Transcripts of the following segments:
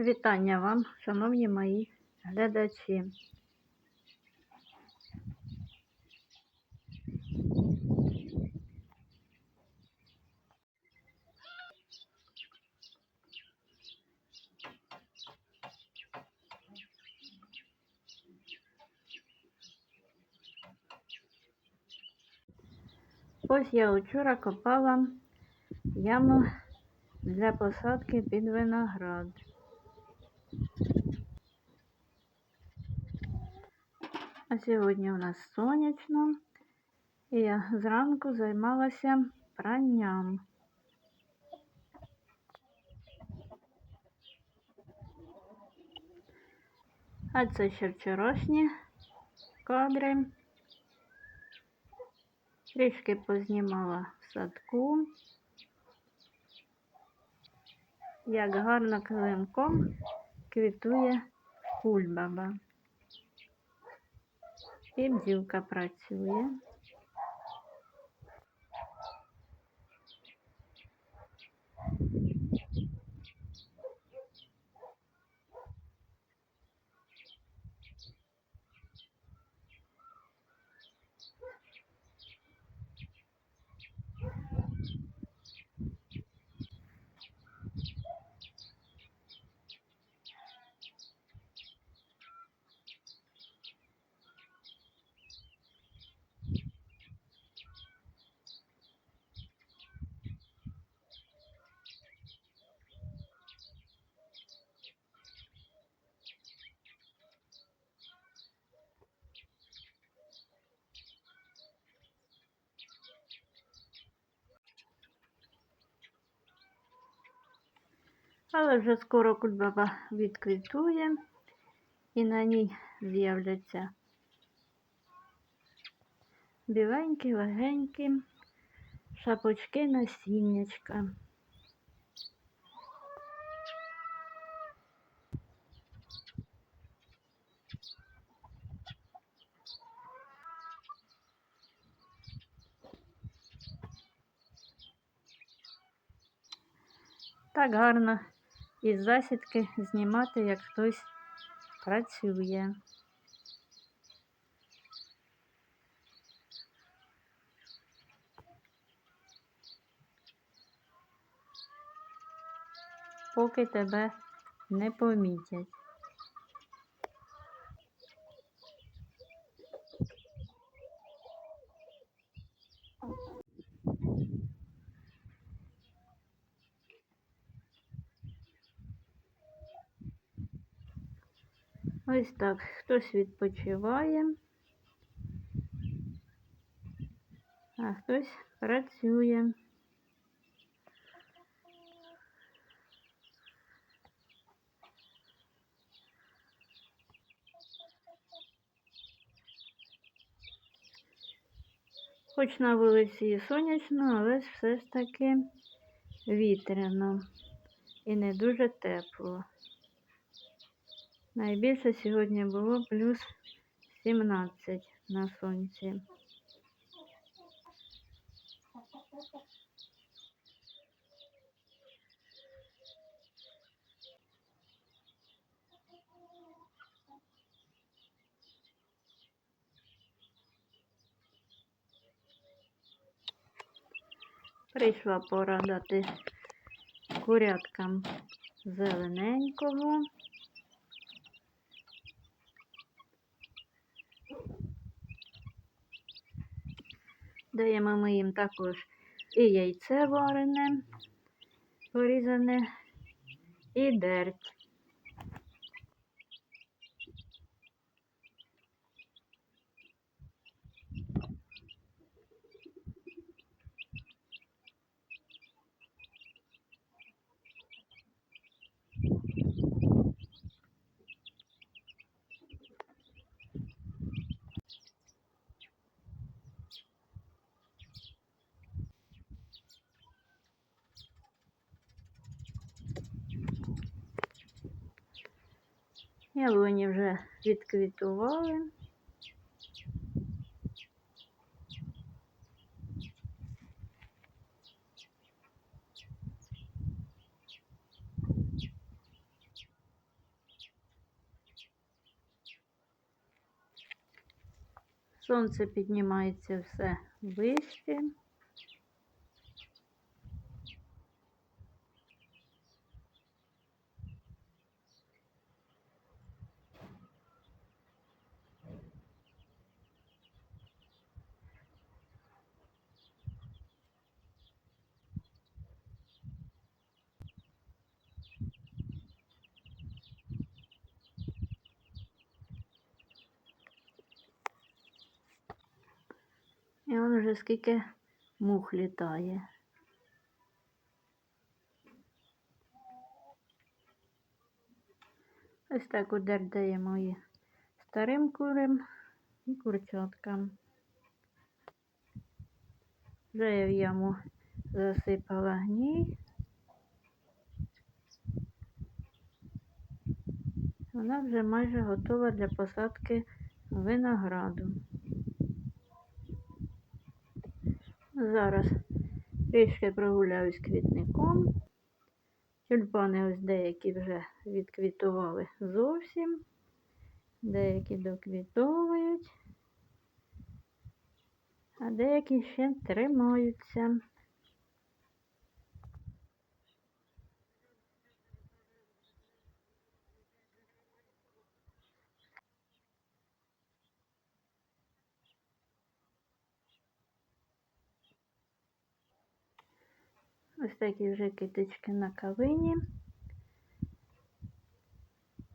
Вітання вам, шановні мої глядачі. Ось я вчора копала яму для посадки під виноград. Сьогодні у нас сонячно, і я зранку займалася пранням. А це ще вчорашні кадри. Трішки познімала в садку. Як гарно килимком квітує кульбаба. І бджілка працює. Але вже скоро кульбаба відквітує і на ній з'являться біленькі, легенькі шапочки насіннячка. Так гарно із засідки знімати, як хтось працює. Поки тебе не помітять. Ось так, хтось відпочиває, а хтось працює. Хоч на вулиці і сонячно, але все ж таки вітряно і не дуже тепло. Найбільше сьогодні було плюс 17 на сонці. Прийшла пора дати куряткам зелененького. Даємо ми їм також і яйце варене, порізане, і дерть. Ялоні вже відквітували. Сонце піднімається все вище. І он вже скільки мух літає. Ось так удердає мої старим курям і курчаткам. Вже я в яму засипала гній. Вона вже майже готова для посадки винограду. Зараз трішки прогуляюсь квітником. Тюльпани ось деякі вже відквітували зовсім, деякі доквітовують, а деякі ще тримаються. Ось такі вже китички на калині.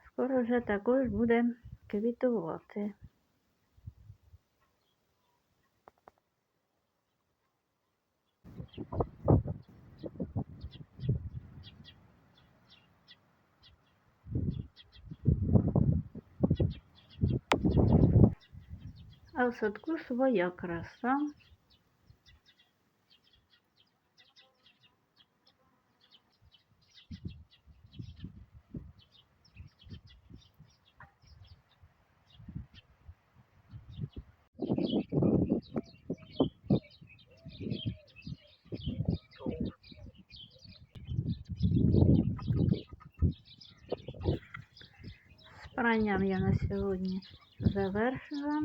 Скоро вже також буде квітувати. А в садку своя краса. З пранням я на сьогодні завершила.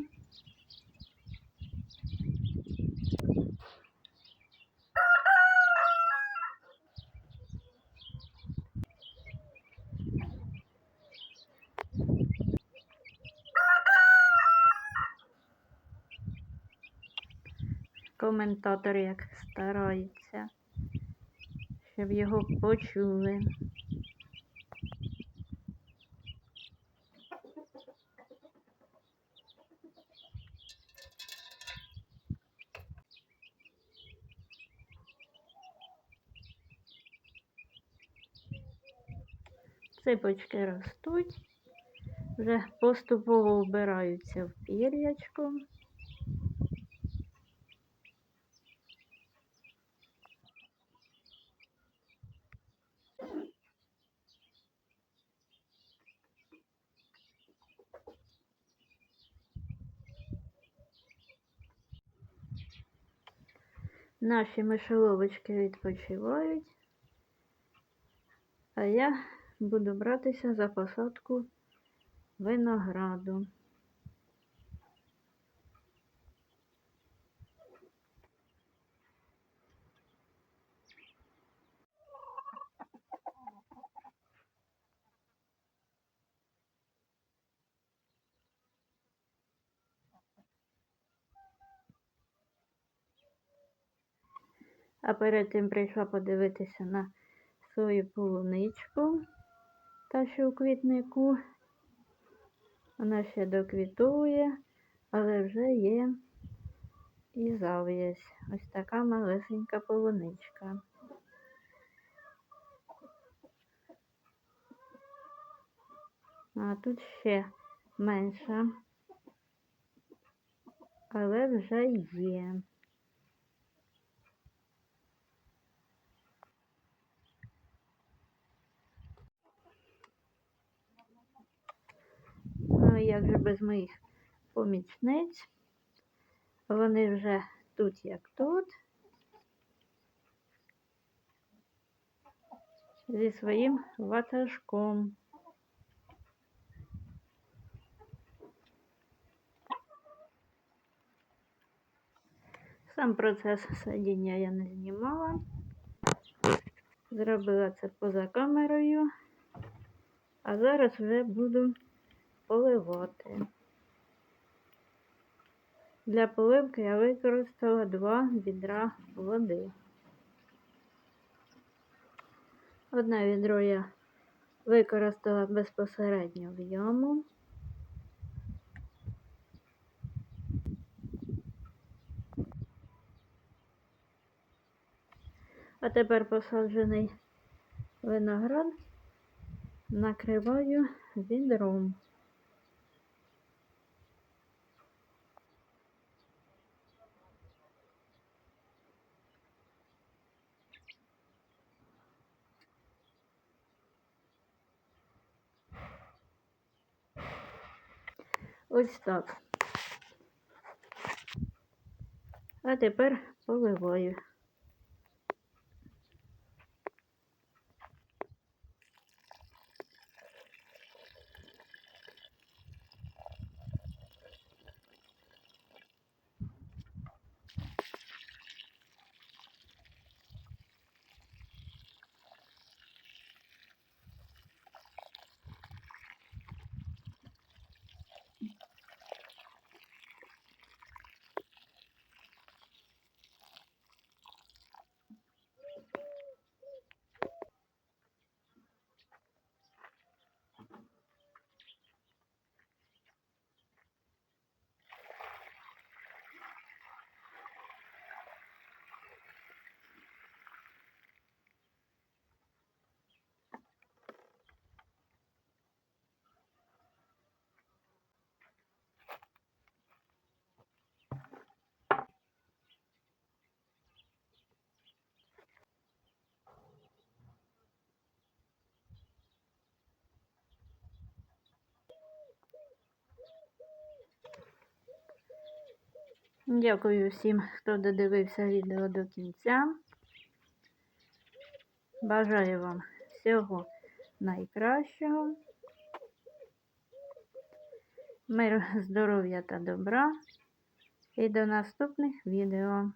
Коментатор як старається, щоб його почули. Ципочки ростуть, вже поступово вбираються в пір'ячко. Наші мишеловочки відпочивають, а я буду братися за посадку винограду. А перед тим прийшла подивитися на свою полуничку, та що у квітнику. Вона ще доквітує, але вже є і зав'язь. Ось така малесенька полуничка. А тут ще менша, але вже є. Ну, і як же без моїх помічниць. Вони вже тут як тут. Зі своїм ватажком. Сам процес садіння я не знімала. Зробила це поза камерою. А зараз вже буду поливати. Для поливки я використала два відра води. Одне відро я використала безпосередньо в яму. А тепер посаджений виноград накриваю відром. Ось так. А тепер поливаю. Дякую всім, хто додивився відео до кінця. Бажаю вам всього найкращого. Миру, здоров'я та добра. І до наступних відео.